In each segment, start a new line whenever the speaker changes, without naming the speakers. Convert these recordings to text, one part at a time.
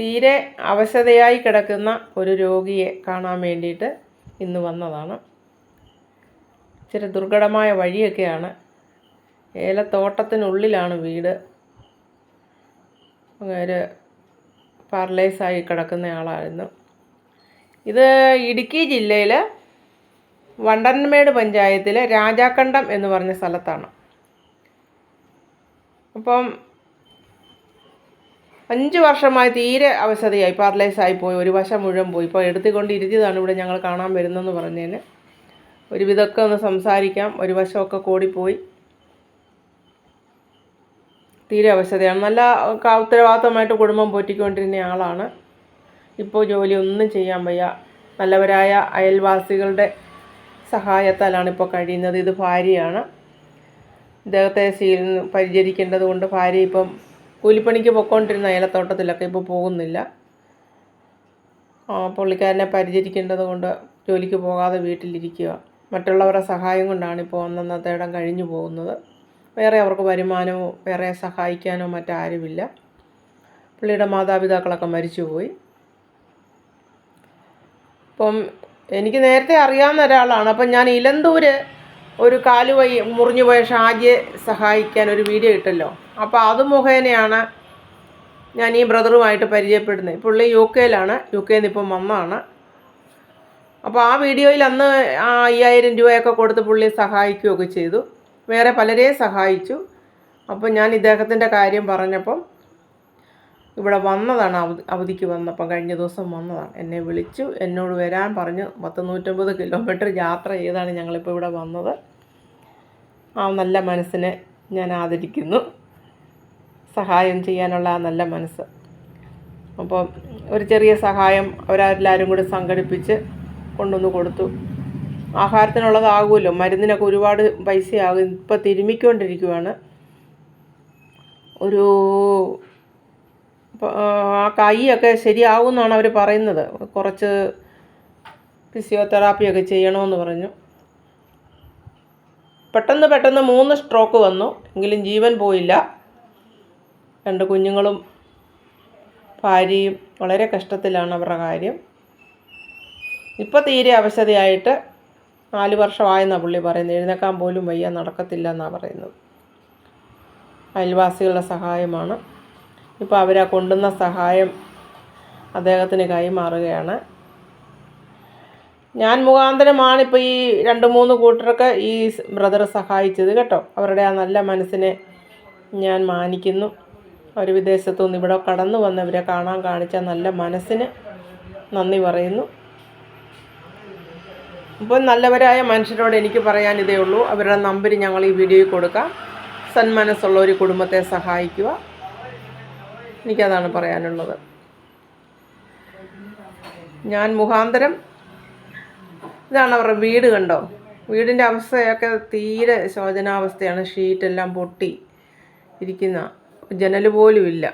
തീരെ അവശതയായി കിടക്കുന്ന ഒരു രോഗിയെ കാണാൻ വേണ്ടിയിട്ട് ഇന്ന് വന്നതാണ്. ഇച്ചിരി ദുർഘടമായ വഴിയൊക്കെയാണ്. ഏലത്തോട്ടത്തിനുള്ളിലാണ് വീട്. ഒരു പാർലൈസായി കിടക്കുന്ന ആളായിരുന്നു. ഇത് ഇടുക്കി ജില്ലയിൽ വണ്ടൻമേട് പഞ്ചായത്തിലെ രാജാക്കണ്ടം എന്ന് പറഞ്ഞ സ്ഥലത്താണ്. അപ്പം അഞ്ച് വർഷമായി തീരെ അവസ്ഥയായി പാരലൈസായി പോയി. ഒരു വശം മുഴുവൻ പോയി. ഇപ്പോൾ എടുത്തുകൊണ്ട് ഇരുത്തിയതാണ് ഇവിടെ ഞങ്ങൾ കാണാൻ വരുന്നതെന്ന് പറഞ്ഞതിന് ഒരുവിധമൊക്കെ ഒന്ന് സംസാരിക്കാം. ഒരു വശമൊക്കെ കൂടിപ്പോയി. തീരെ അവശതയാണ്. നല്ല ഉത്തരവാദിത്തമായിട്ട് കുടുംബം പോറ്റിക്കൊണ്ടിരുന്ന ആളാണ്. ഇപ്പോൾ ജോലി ഒന്നും ചെയ്യാൻ വയ്യ. നല്ലവരായ അയൽവാസികളുടെ സഹായത്താലാണ് ഇപ്പോൾ കഴിയുന്നത്. ഇത് ഭാര്യയാണ്. ഇദ്ദേഹത്തെ പരിചരിക്കേണ്ടത് കൊണ്ട് ഭാര്യ ഇപ്പം കൂലിപ്പണിക്ക് പൊക്കോണ്ടിരുന്ന ഏലത്തോട്ടത്തിലൊക്കെ ഇപ്പോൾ പോകുന്നില്ല. പുള്ളിക്കാരനെ പരിചരിക്കേണ്ടത് കൊണ്ട് ജോലിക്ക് പോകാതെ വീട്ടിലിരിക്കുക. മറ്റുള്ളവരുടെ സഹായം കൊണ്ടാണ് ഇപ്പോൾ അന്നന്നത്തെ ഇടം കഴിഞ്ഞു പോകുന്നത്. വേറെ അവർക്ക് വരുമാനമോ വേറെ സഹായിക്കാനോ മറ്റാരുമില്ല. പുള്ളിയുടെ മാതാപിതാക്കളൊക്കെ മരിച്ചുപോയി. അപ്പം എനിക്ക് നേരത്തെ അറിയാവുന്ന ഒരാളാണ്. അപ്പം ഞാൻ ഇലന്തൂര് ഒരു കാലുവൈ മുറിഞ്ഞു പോയ ഷാജിയെ സഹായിക്കാൻ ഒരു വീഡിയോ ഇട്ടല്ലോ. അപ്പോൾ അത് മുഖേനയാണ് ഞാൻ ഈ ബ്രദറുമായിട്ട് പരിചയപ്പെടുന്നത്. പുള്ളി യു കെയിലാണ് യു കെയിൽ നിന്ന് ഇപ്പം വന്നതാണ്. അപ്പോൾ ആ വീഡിയോയിൽ അന്ന് ആ അയ്യായിരം രൂപയൊക്കെ കൊടുത്ത് പുള്ളി സഹായിക്കുകയൊക്കെ ചെയ്തു. വേറെ പലരെയും സഹായിച്ചു. അപ്പോൾ ഞാൻ ഇദ്ദേഹത്തിന്റെ കാര്യം പറഞ്ഞപ്പം ഇവിടെ വന്നതാണ് അവധി അവധിക്ക് വന്നപ്പം കഴിഞ്ഞ ദിവസം വന്നതാണ്. എന്നെ വിളിച്ചു എന്നോട് വരാൻ പറഞ്ഞു. പത്ത് നൂറ്റമ്പത് കിലോമീറ്റർ യാത്ര ചെയ്താണ് ഞങ്ങളിപ്പോൾ ഇവിടെ വന്നത്. ആ നല്ല മനസ്സിനെ ഞാൻ ആദരിക്കുന്നു. സഹായം ചെയ്യാനുള്ള നല്ല മനസ്സ്. അപ്പോൾ ഒരു ചെറിയ സഹായം അവരെല്ലാവരും കൂടി സംഘടിപ്പിച്ച് കൊണ്ടുവന്ന് കൊടുത്തു. ആഹാരത്തിനുള്ളതാകുമല്ലോ. മരുന്നിനൊക്കെ ഒരുപാട് പൈസയാകും. ഇപ്പോൾ തിരുമിക്കൊണ്ടിരിക്കുവാണ് ഒരു ആ കൈയൊക്കെ ശരിയാവുമെന്നാണ് അവർ പറയുന്നത്. കുറച്ച് ഫിസിയോതെറാപ്പിയൊക്കെ ചെയ്യണമെന്ന് പറഞ്ഞു. പെട്ടെന്ന് പെട്ടെന്ന് മൂന്ന് സ്ട്രോക്ക് വന്നു. എങ്കിലും ജീവൻ പോയില്ല. രണ്ട് കുഞ്ഞുങ്ങളും ഭാര്യയും വളരെ കഷ്ടത്തിലാണ് അവരുടെ കാര്യം. ഇപ്പോൾ തീരെ അവശതയായിട്ട് നാല് വർഷമായെന്നാണ് പുള്ളി പറയുന്നത്. എഴുന്നേക്കാൻ പോലും വയ്യ നടക്കത്തില്ല എന്നാണ് പറയുന്നത്. അയൽവാസികളുടെ സഹായമാണ്. ഇപ്പോൾ അവരാ കൊണ്ടുവന്ന സഹായം അദ്ദേഹത്തിന് കൈമാറുകയാണ്. ഞാൻ മുഖാന്തരമാണ് ഇപ്പോൾ ഈ രണ്ട് മൂന്ന് കൂട്ടരൊക്കെ ഈ ബ്രദർ സഹായിച്ചത് കേട്ടോ. അവരുടെ ആ നല്ല മനസ്സിനെ ഞാൻ മാനിക്കുന്നു. അവർ വിദേശത്തു നിന്ന് ഇവിടെ കടന്നു വന്നവരെ കാണാൻ കാണിച്ച നല്ല മനസ്സിന് നന്ദി പറയുന്നു. ഇപ്പം നല്ലവരായ മനുഷ്യരോട് എനിക്ക് പറയാൻ ഇതേ ഉള്ളൂ. അവരുടെ നമ്പർ ഞങ്ങൾ ഈ വീഡിയോയിൽ കൊടുക്കാം. സന്മനസ്സുള്ള ഒരു കുടുംബത്തെ സഹായിക്കുക. എനിക്കതാണ് പറയാനുള്ളത്. ഞാൻ മുഖാന്തരം ഇതാണ് അവരുടെ വീട് കണ്ടോ? വീടിന്റെ അവസ്ഥയൊക്കെ തീരെ ശോചനാവസ്ഥയാണ്. ഷീറ്റെല്ലാം പൊട്ടി ഇരിക്കുന്ന ജനൽ പോലും ഇല്ല.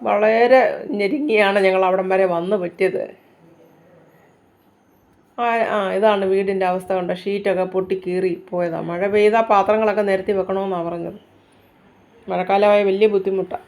വളരെ ഞെരുങ്ങിയാണ് ഞങ്ങൾ അവിടം വരെ വന്ന് പറ്റിയത്. ആ ആ ഇതാണ് വീടിന്റെ അവസ്ഥ കൊണ്ട്? ഷീറ്റൊക്കെ പൊട്ടി കീറി പോയതാണ് മഴ പെയ്താൽ പാത്രങ്ങളൊക്കെ നിരത്തി വെക്കണമെന്നാണ് പറഞ്ഞത്. മഴക്കാലമായ വലിയ ബുദ്ധിമുട്ടാണ്